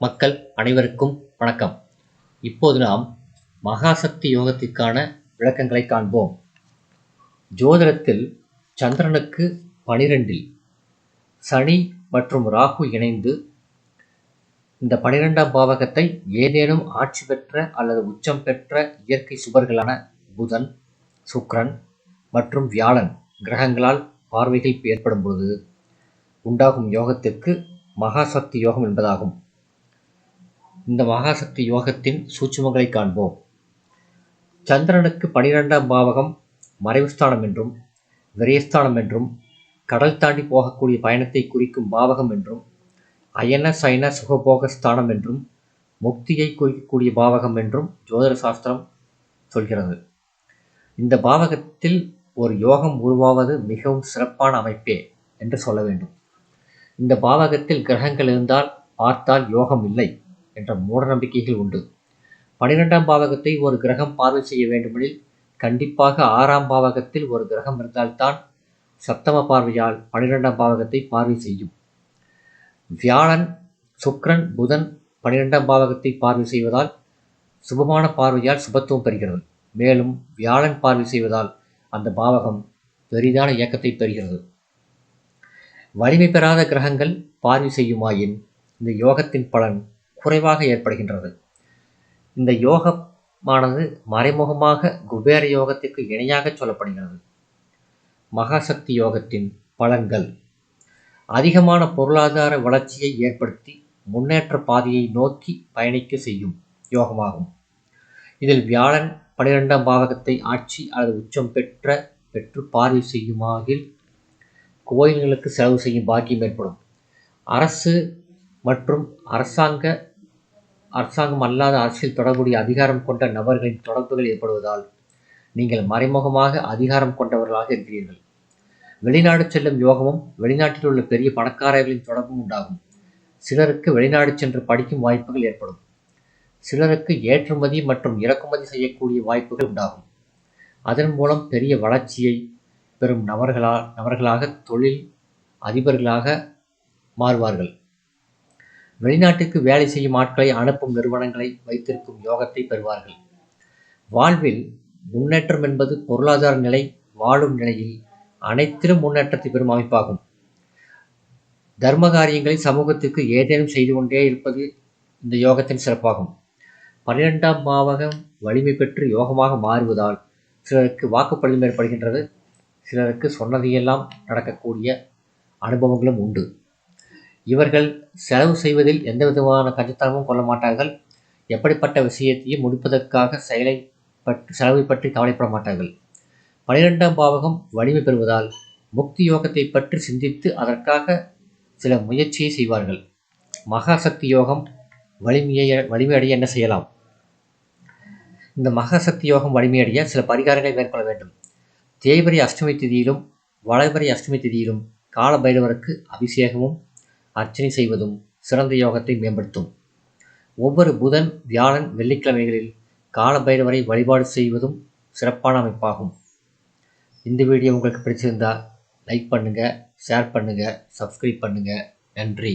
மக்கள் அனைவருக்கும் வணக்கம். இப்போது நாம் மகாசக்தி யோகத்திற்கான விளக்கங்களை காண்போம். ஜோதிடத்தில் சந்திரனுக்கு பனிரெண்டில் சனி மற்றும் ராகு இணைந்து இந்த பனிரெண்டாம் பாவகத்தை ஏதேனும் ஆட்சி பெற்ற அல்லது உச்சம் பெற்ற இயற்கை சுவர்களான புதன் சுக்ரன் மற்றும் வியாழன் கிரகங்களால் பார்வைகள் ஏற்படும் பொழுது உண்டாகும் யோகத்திற்கு மகாசக்தி யோகம் என்பதாகும். இந்த மகாசக்தி யோகத்தின் சூட்சுமங்களை காண்போம். சந்திரனுக்கு பனிரெண்டாம் பாவகம் மறைவுஸ்தானம் என்றும் விரயஸ்தானம் என்றும் கடல் தாண்டி போகக்கூடிய பயணத்தை குறிக்கும் பாவகம் என்றும் அயன சைன சுகபோக ஸ்தானம் என்றும் முக்தியை குறிக்கக்கூடிய பாவகம் என்றும் ஜோதிட சாஸ்திரம் சொல்கிறது. இந்த பாவகத்தில் ஒரு யோகம் உருவாவது மிகவும் சிறப்பான அமைப்பே என்று சொல்ல வேண்டும். இந்த பாவகத்தில் கிரகங்கள் இருந்தால் பார்த்தால் யோகம் இல்லை. என்ற மூட நம்பிக்கைகள் உண்டு. பனிரெண்டாம் பாவகத்தை ஒரு கிரகம் பார்வை செய்ய வேண்டுமெனில் கண்டிப்பாக ஆறாம் பாவகத்தில் ஒரு கிரகம் இருந்தால்தான் சப்தம பார்வையால் பனிரெண்டாம் பாவகத்தை பார்வை செய்யும். வியாழன் சுக்ரன் புதன் பனிரெண்டாம் பாவகத்தை பார்வை செய்வதால் சுபமான பார்வையால் சுபத்துவம் பெறுகிறது. மேலும் வியாழன் பார்வை செய்வதால் அந்த பாவகம் பெரிதான இயக்கத்தை பெறுகிறது. வலிமை பெறாத கிரகங்கள் பார்வை செய்யுமாயின் இந்த யோகத்தின் பலன் குறைவாக ஏற்படுகின்றது. இந்த யோகமானது மறைமுகமாக குபேர யோகத்திற்கு இணையாக சொல்லப்படுகிறது. மகாசக்தி யோகத்தின் பலன்கள். அதிகமான பொருளாதார வளர்ச்சியை ஏற்படுத்தி முன்னேற்ற பாதையை நோக்கி பயணிக்க செய்யும் யோகமாகும். இதில் வியாழன் பனிரெண்டாம் பாவகத்தை ஆட்சி அல்லது உச்சம் பெற்ற பெற்று பார்வை செய்யுமாகில் கோயில்களுக்கு செலவு செய்யும் பாக்கியம் ஏற்படும். அரசு மற்றும் அரசாங்க அரசாங்கம் அல்லாத அரசியல் தொடர்புடைய அதிகாரம் கொண்ட நபர்களின் தொடர்புகள் ஏற்படுவதால் நீங்கள் மறைமுகமாக அதிகாரம் கொண்டவர்களாக இருக்கிறீர்கள். வெளிநாடு செல்லும் யோகமும் வெளிநாட்டில் உள்ள பெரிய பணக்காரர்களின் தொடர்பும் உண்டாகும். சிலருக்கு வெளிநாடு சென்று படிக்கும் வாய்ப்புகள் ஏற்படும். சிலருக்கு ஏற்றுமதி மற்றும் இறக்குமதி செய்யக்கூடிய வாய்ப்புகள் உண்டாகும். அதன் மூலம் பெரிய வளர்ச்சியை பெறும் நபர்களா நபர்களாக தொழில் அதிபர்களாக மாறுவார்கள். வெளிநாட்டுக்கு வேலை செய்யும் ஆட்களை அனுப்பும் நிறுவனங்களை வைத்திருக்கும் யோகத்தை பெறுவார்கள். வாழ்வில் முன்னேற்றம் என்பது பொருளாதார நிலை வாழும் நிலையில் அனைத்திலும் முன்னேற்றத்தை பெறும் அமைப்பாகும். தர்ம காரியங்களை சமூகத்திற்கு ஏதேனும் செய்து கொண்டே இருப்பது இந்த யோகத்தின் சிறப்பாகும். பன்னிரெண்டாம் பாவகம் வலிமை பெற்று யோகமாக மாறுவதால் சிலருக்கு வாக்குப்பதிவு ஏற்படுகின்றது. சிலருக்கு சொன்னதையெல்லாம் நடக்கக்கூடிய அனுபவங்களும் உண்டு. இவர்கள் செலவு செய்வதில் எந்த விதமான கஞ்சத்தனமும் கொள்ள மாட்டார்கள். எப்படிப்பட்ட விஷயத்தையும் முடிப்பதற்காக செயலை பற்றி செலவை பற்றி கவலைப்பட மாட்டார்கள். பனிரெண்டாம் பாவகம் வலிமை பெறுவதால் முக்தி யோகத்தை பற்றி சிந்தித்து அதற்காக சில முயற்சியை செய்வார்கள். மகாசக்தி யோகம் வலிமையை வலிமையடைய என்ன செய்யலாம்? இந்த மகாசக்தி யோகம் வலிமையடைய சில பரிகாரங்களை மேற்கொள்ள வேண்டும். தேய்பரி அஷ்டமி திதியிலும் வளைபரி அஷ்டமி திதியிலும் கால பைரவருக்கு அபிஷேகமும் அர்ச்சனை செய்வதும் சிறந்த யோகத்தை மேம்படுத்தும். ஒவ்வொரு புதன் வியாழன் வெள்ளிக்கிழமைகளில் கால பைரவரை வழிபாடு செய்வதும் சிறப்பான அமைப்பாகும். இந்த வீடியோ உங்களுக்கு பிடிச்சிருந்தா லைக் பண்ணுங்கள் ஷேர் பண்ணுங்கள் சப்ஸ்கிரைப் பண்ணுங்கள் நன்றி.